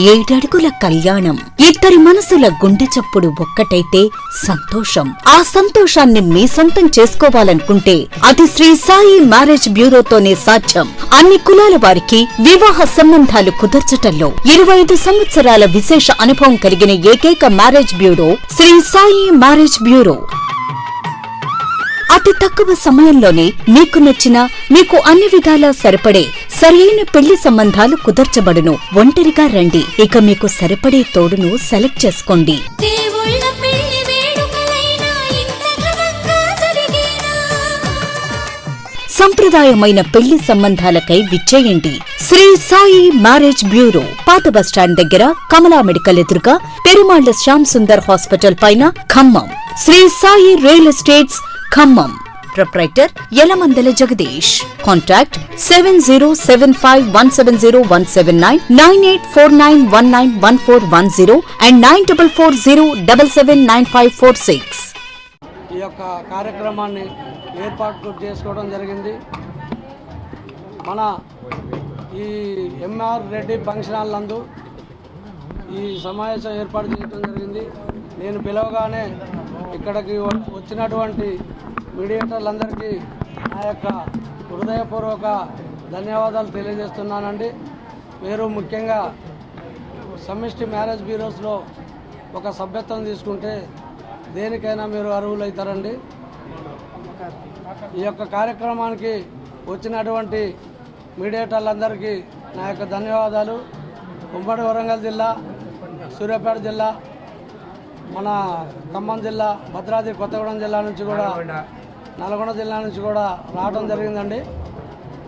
ఏడడుగుల కళ్యాణం. ఇద్దరి మనసుల గుండె చప్పుడు ఒక్కటైతే సంతోషం. ఆ సంతోషాన్ని మీ సొంతం చేసుకోవాలనుకుంటే అది శ్రీ సాయి మ్యారేజ్ బ్యూరోతోనే సాధ్యం. అన్ని కులాల వారికి వివాహ సంబంధాలు కుదర్చటంలో ఇరవై ఐదు సంవత్సరాల విశేష అనుభవం కలిగిన ఏకైక marriage bureau Shri Sai marriage bureau. అతి తక్కువ సమయంలోనే మీకు నచ్చిన మీకు అన్ని విధాలా సరిపడే సరైన పెళ్ళి సంబంధాలు కుదర్చబడును. ఒంటరిగా రండి. ఇక మీకు సరిపడే తోడును సెలెక్ట్ చేసుకోండి. సంప్రదాయమైన పెళ్ళి సంబంధాలకై విచ్చేయండి. శ్రీ సాయి మ్యారేజ్ బ్యూరో పాత బస్టాండ్ దగ్గర కమలా మెడికల్ ఎదురుగా పెరుమాళ్ళ శ్యామ్ సుందర్ హాస్పిటల్ పైన Khammam. Shri Sai real estates Khammam. Proprietor Yalamandala Jagadish. Contact seven zero seven five one seven zero one seven nine nine eight four nine one nine one four one zero and nine double four zero double seven nine five four six ఈ యొక్క కార్యక్రమాన్ని ఏర్పాటు చేసుకోవడం జరిగింది. మన ఈ MR Reddy function hall నందు ఈ సమావేశం ఏర్పాటు చేయడం జరిగింది. నేను పిలవగానే ఇక్కడికి వచ్చినటువంటి మీడియేటర్లందరికీ నా యొక్క హృదయపూర్వక ధన్యవాదాలు తెలియజేస్తున్నానండి. మీరు ముఖ్యంగా సమిష్టి మ్యారేజ్ బ్యూరోస్లో ఒక సభ్యత్వం తీసుకుంటే దేనికైనా మీరు అర్హులవుతారండి. ఈ యొక్క కార్యక్రమానికి వచ్చినటువంటి మీడియేటర్లందరికీ నా యొక్క ధన్యవాదాలు. ఉమ్మడి వరంగల్ జిల్లా సూర్యాపేట జిల్లా మన ఖమ్మం జిల్లా భద్రాద్రి కొత్తగూడెం జిల్లా నుంచి కూడా నల్గొండ. జిల్లా నుంచి కూడా రావడం జరిగిందండి.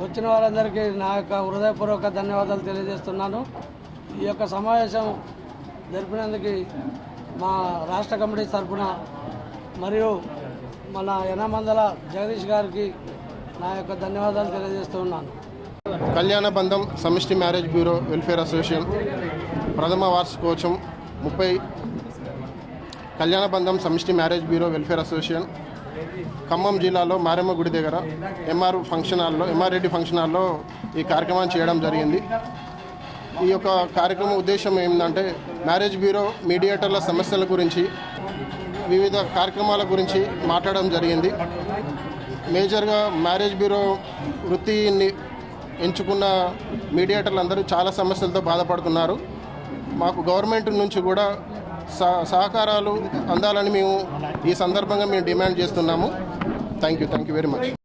వచ్చిన వారందరికీ నా యొక్క హృదయపూర్వక ధన్యవాదాలు తెలియజేస్తున్నాను. ఈ యొక్క సమావేశం జరిపినందుకు మా రాష్ట్ర కమిటీ తరఫున మరియు మన యనమందల జగదీష్ గారికి నా యొక్క ధన్యవాదాలు తెలియజేస్తూ ఉన్నాను. కళ్యాణ బంధం సమిష్టి మ్యారేజ్ బ్యూరో వెల్ఫేర్ అసోసియేషన్ ప్రథమ వార్షికోత్సవం ముప్పై కళ్యాణ బంధం సమిష్టి marriage bureau welfare association Khammam జిల్లాలో మారెమ్మ గుడి దగ్గర ఎంఆర్ ఫంక్షన్ హాల్లో ఎంఆర్ రెడ్డి ఫంక్షన్ హాల్లో ఈ కార్యక్రమాన్ని చేయడం జరిగింది. ఈ యొక్క కార్యక్రమం ఉద్దేశం ఏంటంటే మ్యారేజ్ బ్యూరో మీడియేటర్ల సమస్యల గురించి వివిధ కార్యక్రమాల గురించి మాట్లాడడం జరిగింది. మేజర్గా మ్యారేజ్ బ్యూరో వృత్తిని ఎంచుకున్న మీడియేటర్లు అందరూ చాలా సమస్యలతో బాధపడుతున్నారు. మాకు గవర్నమెంట్ నుంచి కూడా సహకారాలు అందాలని మేము ఈ సందర్భంగా మేము డిమాండ్ చేస్తున్నాము. Thank you thank you very much